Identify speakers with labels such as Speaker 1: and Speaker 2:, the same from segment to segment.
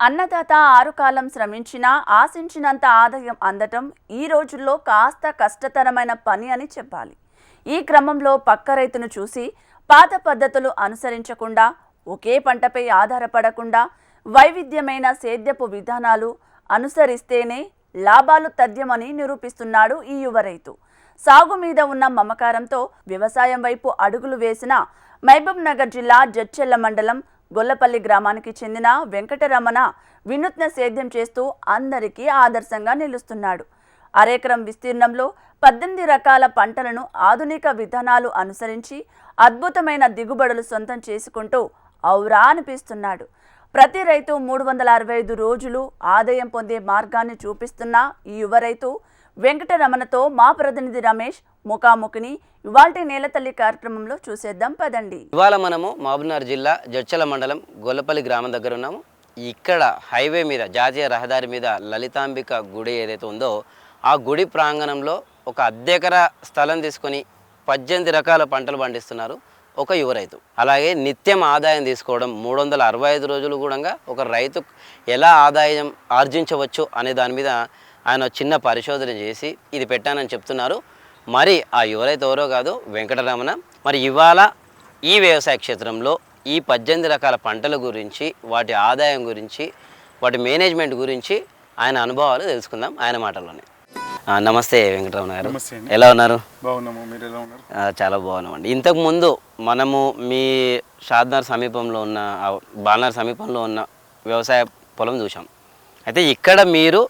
Speaker 1: అన్నదాత ఆరుకాలం శ్రమించినా ఆశించినంత ఆదాయం అందటం ఈ రోజుల్లో కాస్త కష్టతరమైన పని అని చెప్పాలి. ఈ క్రమంలో పక్క రైతును చూసి పాత పద్ధతులు అనుసరించకుండా ఒకే పంటపై ఆధారపడకుండా వైవిధ్యమైన సేద్యపు విధానాలు అనుసరిస్తేనే లాభాలు తథ్యమని నిరూపిస్తున్నాడు ఈ యువ రైతు. సాగు మీద ఉన్న మమకారంతో వ్యవసాయం వైపు అడుగులు వేసిన మహబూబ్ నగర్ జిల్లా జడ్చెల్ల మండలం గొల్లపల్లి గ్రామానికి చెందిన వెంకటరమణ వినూత్న సేద్యం చేస్తూ అందరికీ ఆదర్శంగా నిలుస్తున్నాడు. అరెకరం విస్తీర్ణంలో పద్దెనిమిది రకాల పంటలను ఆధునిక విధానాలు అనుసరించి అద్భుతమైన దిగుబడులు సొంతం చేసుకుంటూ ఔరా అనిపిస్తున్నాడు. ప్రతి రైతు మూడు వందల అరవై ఐదు రోజులు ఆదాయం పొందే మార్గాన్ని చూపిస్తున్న ఈ యువ రైతు వెంకటరమణతో మా ప్రతినిధి రమేష్ ముఖాముఖిని ఇవాల్టి నేలతల్లి కార్యక్రమంలో చూసేద్దాం పదండి.
Speaker 2: ఇవాళ మనము మహబూబ్నగర్ జిల్లా జడ్చల మండలం గొల్లపల్లి గ్రామం దగ్గర ఉన్నాము. ఇక్కడ హైవే మీద జాతీయ రహదారి మీద లలితాంబిక గుడి ఏదైతే ఉందో ఆ గుడి ప్రాంగణంలో ఒక అద్దెకర స్థలం తీసుకొని పద్దెనిమిది రకాల పంటలు పండిస్తున్నారు ఒక యువ రైతు. అలాగే నిత్యం ఆదాయం తీసుకోవడం మూడు వందల అరవై ఐదు రోజులు కూడా ఒక రైతు ఎలా ఆదాయం ఆర్జించవచ్చు అనే దాని మీద ఆయన చిన్న పరిశోధన చేసి ఇది పెట్టానని చెప్తున్నారు. మరి ఆ యువ రైతు ఎవరో కాదు వెంకటరమణ మరి ఇవాళ ఈ వ్యవసాయ క్షేత్రంలో ఈ పద్దెనిమిది రకాల పంటల గురించి వాటి ఆదాయం గురించి వాటి మేనేజ్మెంట్ గురించి ఆయన అనుభవాలు తెలుసుకుందాం ఆయన మాటల్లోనే. నమస్తే వెంకటరమణ గారు. ఎలా ఉన్నారు?
Speaker 3: బాగున్నాము. మీరు ఎలా ఉన్నారు?
Speaker 2: చాలా బాగున్నామండి. ఇంతకు ముందు మనము మీ షాద్నర్ సమీపంలో ఉన్న బాల్నర్ సమీపంలో ఉన్న వ్యవసాయ పొలం చూసాం అయితే ఇక్కడ మీరు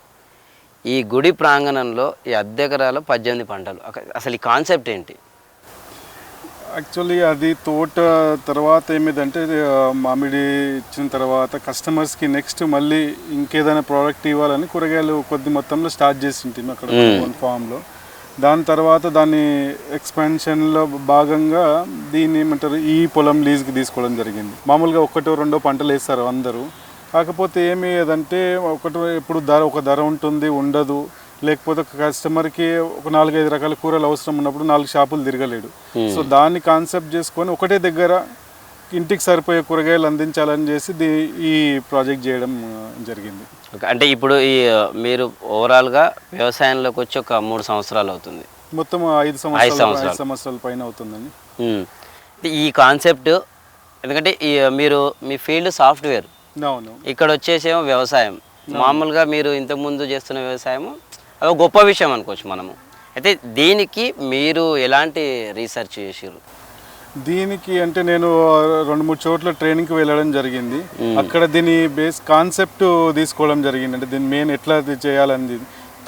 Speaker 2: ఈ గుడి ప్రాంగణంలో ఈ అద్దెకరాలు పద్దెనిమిది పంటలు. అసలు ఈ కాన్సెప్ట్ ఏంటి?
Speaker 3: యాక్చువల్లీ అది తోట తర్వాత ఏమిటంటే మామిడి ఇచ్చిన తర్వాత కస్టమర్స్కి నెక్స్ట్ మళ్ళీ ఇంకేదైనా ప్రోడక్ట్ ఇవ్వాలని కూరగాయలు కొద్ది మొత్తంలో స్టార్ట్ చేసింటి అక్కడ ఫామ్లో. దాని తర్వాత దాన్ని ఎక్స్పాన్షన్లో భాగంగా దీన్ని ఏమంటారు ఈ పొలం లీజ్కి తీసుకోవడం జరిగింది. మామూలుగా ఒకటో రెండో పంటలు వేస్తారు అందరూ. కాకపోతే ఏమి ఏదంటే ఒకటి ఎప్పుడు ధర ఒక ధర ఉంటుంది ఉండదు. లేకపోతే ఒక కస్టమర్కి ఒక నాలుగైదు రకాల కూరలు అవసరం ఉన్నప్పుడు నాలుగు షాపులు తిరగలేడు. సో దాన్ని కాన్సెప్ట్ చేసుకొని ఒకటే దగ్గర ఇంటికి సరిపోయే కూరగాయలు అందించాలని చేసి ఈ ప్రాజెక్ట్ చేయడం జరిగింది.
Speaker 2: అంటే ఇప్పుడు ఈ మీరు ఓవరాల్గా వ్యవసాయంలోకి వచ్చి ఒక మూడు సంవత్సరాలు అవుతుంది.
Speaker 3: మొత్తం ఐదు సంవత్సరాలు
Speaker 2: సంవత్సరాలు.
Speaker 3: ఐదు సంవత్సరాల. పైన అవుతుందండి.
Speaker 2: ఈ కాన్సెప్ట్ ఎందుకంటే మీరు మీ ఫీల్డ్ సాఫ్ట్వేర్ ఇక్కడ వచ్చేసేమో వ్యవసాయం. మామూలుగా మీరు ఇంతకుముందు చేస్తున్న వ్యవసాయము అది ఒక గొప్ప విషయం అనుకోవచ్చు మనము. అయితే దీనికి మీరు ఎలాంటి రీసెర్చ్ చేసారు
Speaker 3: దీనికి అంటే నేను రెండు మూడు చోట్ల ట్రైనింగ్కి వెళ్ళడం జరిగింది. అక్కడ దీని బేస్ కాన్సెప్ట్ తీసుకోవడం జరిగింది. అంటే దీని మెయిన్ ఎట్లా చేయాలని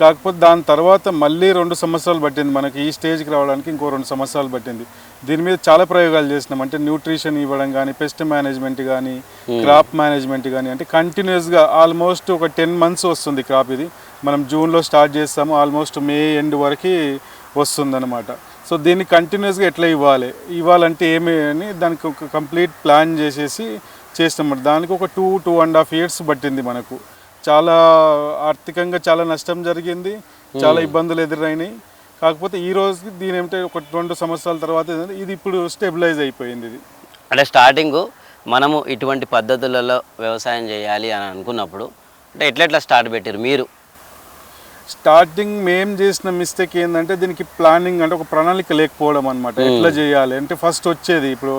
Speaker 3: కాకపోతే దాని తర్వాత మళ్ళీ రెండు సంవత్సరాలు పట్టింది. మనకి ఈ స్టేజ్కి రావడానికి ఇంకో రెండు సంవత్సరాలు పట్టింది. దీని మీద చాలా ప్రయోగాలు చేసినాం. అంటే న్యూట్రిషన్ ఇవ్వడం కానీ పెస్ట్ మేనేజ్మెంట్ కానీ క్రాప్ మేనేజ్మెంట్ కానీ అంటే కంటిన్యూస్గా ఆల్మోస్ట్ ఒక టెన్ మంత్స్ వస్తుంది క్రాప్ ఇది. మనం జూన్లో స్టార్ట్ చేస్తాము. ఆల్మోస్ట్ మే ఎండ్ వరకు వస్తుందన్నమాట. సో దీన్ని కంటిన్యూస్గా ఎట్లా ఇవ్వాలి? ఇవ్వాలంటే ఏమి అని దానికి ఒక కంప్లీట్ ప్లాన్ చేసేసి చేస్తాం దానికి ఒక two two and half years పట్టింది మనకు. చాలా ఆర్థికంగా చాలా నష్టం జరిగింది. చాలా ఇబ్బందులు ఎదురైనాయి. కాకపోతే ఈ రోజుకి దీని ఏమిటంటే ఒక రెండు సంవత్సరాల తర్వాత ఇది ఇప్పుడు స్టెబిలైజ్ అయిపోయింది ఇది.
Speaker 2: అంటే స్టార్టింగ్ మనము ఇటువంటి పద్ధతులలో వ్యవసాయం చేయాలి అని అనుకున్నప్పుడు అంటే ఎట్లెట్లా స్టార్ట్ పెట్టారు మీరు?
Speaker 3: స్టార్టింగ్ మేం చేసిన మిస్టేక్ ఏంటంటే దీనికి ప్లానింగ్ అంటే ఒక ప్రణాళిక లేకపోవడం అనమాట ఎట్లా చేయాలి? అంటే ఫస్ట్ వచ్చేది ఇప్పుడు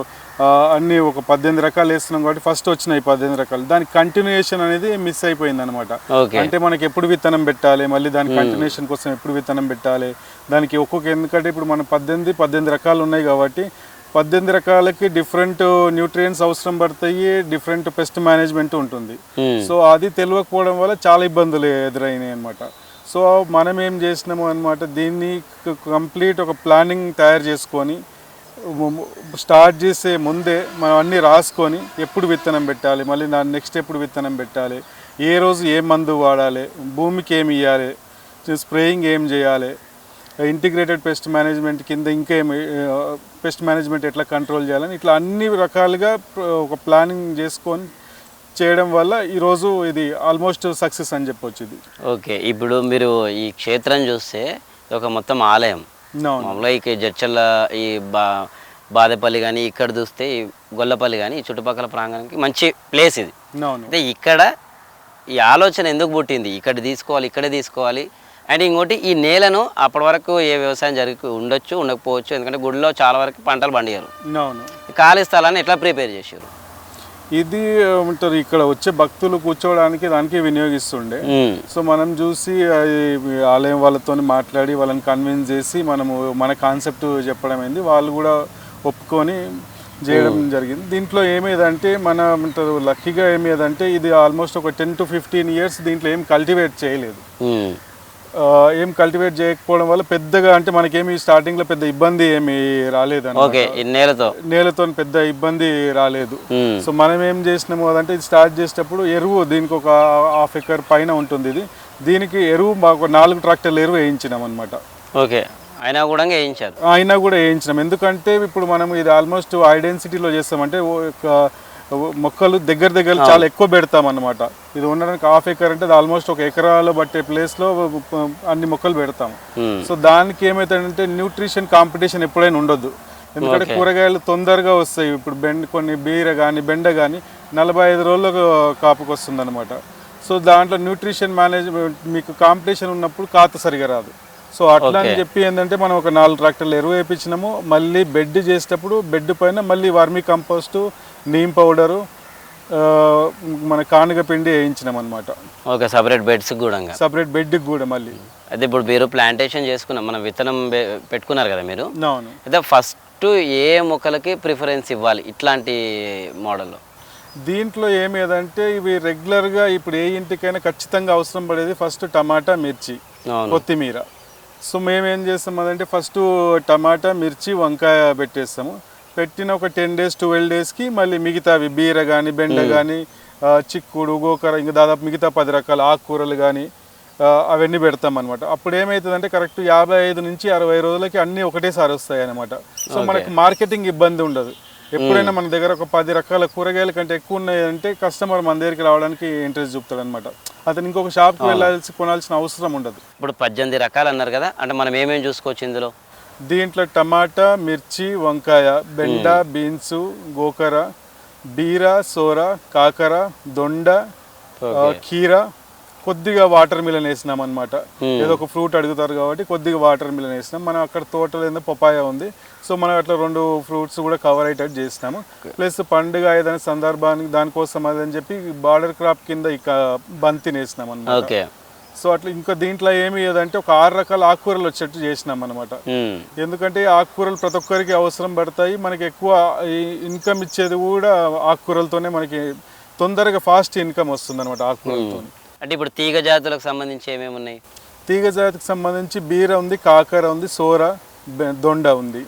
Speaker 3: అన్ని ఒక పద్దెనిమిది రకాలు వేస్తున్నాం కాబట్టి ఫస్ట్ వచ్చినాయి పద్దెనిమిది రకాలు. దాని కంటిన్యూషన్ అనేది మిస్ అయిపోయింది అనమాట అంటే మనకి ఎప్పుడు విత్తనం పెట్టాలి మళ్ళీ దాని కంటిన్యూషన్ కోసం ఎప్పుడు విత్తనం పెట్టాలి దానికి ఒక్కొక్క ఎందుకంటే ఇప్పుడు మన పద్దెనిమిది పద్దెనిమిది రకాలు ఉన్నాయి కాబట్టి పద్దెనిమిది రకాలకి డిఫరెంట్ న్యూట్రియంట్స్ అవసరం పడతాయి డిఫరెంట్ పెస్ట్ మేనేజ్మెంట్ ఉంటుంది. సో అది తెలియకపోవడం వల్ల చాలా ఇబ్బందులు ఎదురైనాయి అనమాట సో మనం ఏం చేసినాము అనమాట దీన్ని కంప్లీట్ ఒక ప్లానింగ్ తయారు చేసుకొని స్టార్ట్ చేసే ముందే మనం అన్నీ రాసుకొని ఎప్పుడు విత్తనం పెట్టాలి మళ్ళీ నా నెక్స్ట్ ఎప్పుడు విత్తనం పెట్టాలి ఏ రోజు ఏ మందు వాడాలి భూమికి ఏమి ఇవ్వాలి స్ప్రేయింగ్ ఏం చేయాలి ఇంటిగ్రేటెడ్ పెస్ట్ మేనేజ్మెంట్ కింద ఇంకేమి పెస్ట్ మేనేజ్మెంట్ ఎట్లా కంట్రోల్ చేయాలని ఇట్లా అన్ని రకాలుగా ఒక ప్లానింగ్ చేసుకొని చేయడం వల్ల ఈరోజు ఇది ఆల్మోస్ట్ సక్సెస్ అని చెప్పొచ్చు ఇది.
Speaker 2: ఓకే ఇప్పుడు మీరు ఈ క్షేత్రం చూస్తే ఒక మొత్తం ఆలయం. మామూలుగా ఈ జడ్చల్ల ఈ బా బాదేపల్లి కానీ ఇక్కడ చూస్తే ఈ గొల్లపల్లి కానీ ఈ చుట్టుపక్కల ప్రాంగణానికి మంచి ప్లేస్ ఇది. అయితే ఇక్కడ ఈ ఆలోచన ఎందుకు పుట్టింది? ఇక్కడ తీసుకోవాలి ఇక్కడే తీసుకోవాలి. అండ్ ఇంకోటి ఈ నేలను అప్పటి వరకు ఏ వ్యవసాయం జరిగి ఉండొచ్చు ఉండకపోవచ్చు. ఎందుకంటే గుడిలో చాలా వరకు పంటలు పండియారు ఖాళీ స్థలాన్ని ఎట్లా ప్రిపేర్ చేసారు
Speaker 3: ఇది ఏమంటారు ఇక్కడ వచ్చే భక్తులు కూర్చోవడానికి దానికి వినియోగిస్తుండే. సో మనం చూసి ఆలయం వాళ్ళతో మాట్లాడి వాళ్ళని కన్విన్స్ చేసి మనము మన కాన్సెప్ట్ చెప్పడం అయింది వాళ్ళు కూడా ఒప్పుకొని చేయడం జరిగింది. దీంట్లో ఏమేదంటే మన ఏమంటారు లక్కీగా ఏమేదంటే ఇది ఆల్మోస్ట్ ఒక టెన్ టు ఫిఫ్టీన్ ఇయర్స్ దీంట్లో ఏం కల్టివేట్ చేయలేదు. ఏం కల్టివేట్ చేయకపోవడం వల్ల పెద్దగా అంటే మనకేమి స్టార్టింగ్లో పెద్ద ఇబ్బంది ఏమి రాలేదు
Speaker 2: ఓకే నేలతో?
Speaker 3: నేలతో పెద్ద ఇబ్బంది రాలేదు.
Speaker 2: మ్మ్.
Speaker 3: సో మనం ఏం చేసినాము అదంటే ఇది స్టార్ట్ చేసేటప్పుడు ఎరువు దీనికి ఒక హాఫ్ ఎకర్ పైన ఉంటుంది ఇది. దీనికి ఎరువు మాకు నాలుగు ట్రాక్టర్ల ఎరువు వేయించినాం అనమాట
Speaker 2: ఓకే అయినా కూడా వేయించారు.
Speaker 3: అయినా కూడా వేయించినాం. ఎందుకంటే ఇప్పుడు మనం ఇది ఆల్మోస్ట్ హై డెన్సిటీలో చేస్తామంటే ఒక మొక్కలు దగ్గర దగ్గర చాలా ఎక్కువ పెడతాం అనమాట ఇది ఉండడానికి హాఫ్ ఎకర్ అంటే ఆల్మోస్ట్ ఒక ఎకరాలో పట్టే ప్లేస్లో అన్ని మొక్కలు పెడతాం. సో దానికి ఏమవుతుందంటే న్యూట్రిషన్ కాంపిటీషన్ ఎప్పుడైనా ఉండదు ఎందుకంటే కూరగాయలు తొందరగా వస్తాయి. ఇప్పుడు బెండ కొన్ని బీర కానీ బెండ కానీ నలభై ఐదు రోజులకు కాపుకి వస్తుంది అనమాట సో దాంట్లో న్యూట్రిషన్ మేనేజ్మెంట్ మీకు కాంపిటీషన్ ఉన్నప్పుడు కాత సరిగా రాదు. సో అట్లా అని చెప్పి ఏంటంటే మనం ఒక నాలుగు ట్రాక్టర్లు ఎరువు వేయించినాము మళ్ళీ బెడ్ చేసేటప్పుడు బెడ్ పైన మళ్ళీ వర్మీ కంపోస్ట్ నీమ్ పౌడరు మన కానుగ పిండి వేయించినాం అనమాట
Speaker 2: ఓకే సపరేట్ బెడ్స్ కూడా
Speaker 3: సపరేట్ బెడ్కి కూడా మళ్ళీ.
Speaker 2: అయితే ఇప్పుడు మీరు ప్లాంటేషన్ చేసుకున్నాం మన విత్తనం పెట్టుకున్నారు కదా మీరు?
Speaker 3: అవును.
Speaker 2: అయితే ఫస్ట్ ఏ మొక్కలకి ప్రిఫరెన్స్ ఇవ్వాలి ఇట్లాంటి మోడల్లో
Speaker 3: దీంట్లో ఏమేదంటే ఇవి రెగ్యులర్గా ఇప్పుడు ఏ ఇంటికైనా ఖచ్చితంగా అవసరం పడేది ఫస్ట్ టమాటా మిర్చి కొత్తిమీర. సో మేము ఏం చేస్తాం అదంటే ఫస్ట్ టమాటా మిర్చి వంకాయ పెట్టేస్తాము. పెట్టిన ఒక టెన్ డేస్ ట్వెల్వ్ డేస్కి మళ్ళీ మిగతావి బీర కానీ బెండ కానీ చిక్కుడు గోకర ఇంకా దాదాపు మిగతా పది రకాల ఆకుకూరలు కానీ అవన్నీ పెడతాం అనమాట అప్పుడు ఏమవుతుందంటే కరెక్ట్ యాభై ఐదు నుంచి అరవై రోజులకి అన్నీ ఒకటేసారి వస్తాయి అనమాట సో మనకి మార్కెటింగ్ ఇబ్బంది ఉండదు. ఎప్పుడైనా మన దగ్గర ఒక పది రకాల కూరగాయల కంటే ఎక్కువ ఉన్నాయంటే కస్టమర్ మన దగ్గరికి రావడానికి ఇంట్రెస్ట్ చూపుతాడు అనమాట అతను ఇంకొక షాప్కి వెళ్ళాల్సి కొనాల్సిన అవసరం ఉండదు.
Speaker 2: ఇప్పుడు పద్దెనిమిది రకాలు అన్నారు కదా అంటే మనం ఏమేమి చూసుకోవచ్చు ఇందులో?
Speaker 3: దీంట్లో టమాటా మిర్చి వంకాయ బెండ బీన్స్ గోకర బీర సోర కాకర దొండ కీర కొద్దిగా వాటర్ మిలన్ వేసినాం అనమాట ఏదో ఒక ఫ్రూట్ అడుగుతారు కాబట్టి కొద్దిగా వాటర్ మిలన్ వేసినాం. మనం అక్కడ తోటలో ఏందో పపాయ ఉంది. సో మనం అట్లా రెండు ఫ్రూట్స్ కూడా కవర్ అయ్యేటట్టు చేసినాము. ప్లస్ పండుగ ఏదైనా సందర్భానికి దానికోసం అదని చెప్పి బార్డర్ క్రాప్ కింద ఇక బంతిని వేసినాం అనమాట సో అట్లా ఇంకా దీంట్లో ఏమి ఏదంటే ఒక ఆరు రకాల ఆకుకూరలు వచ్చేట్టు చేసినాం అనమాట. ఎందుకంటే ఆకుకూరలు ప్రతి ఒక్కరికి అవసరం పడతాయి. మనకి ఎక్కువ ఇన్కమ్ ఇచ్చేది కూడా ఆకుకూరలతోనే మనకి తొందరగా ఫాస్ట్ ఇన్కమ్ వస్తుంది అనమాట ఆకుకూరలతో
Speaker 2: అంటే ఇప్పుడు తీగ జాతులకు సంబంధించి ఏమేమి ఉన్నాయి
Speaker 3: తీగ జాతికి సంబంధించి బీర ఉంది కాకర ఉంది సోర దొండ ఉంది.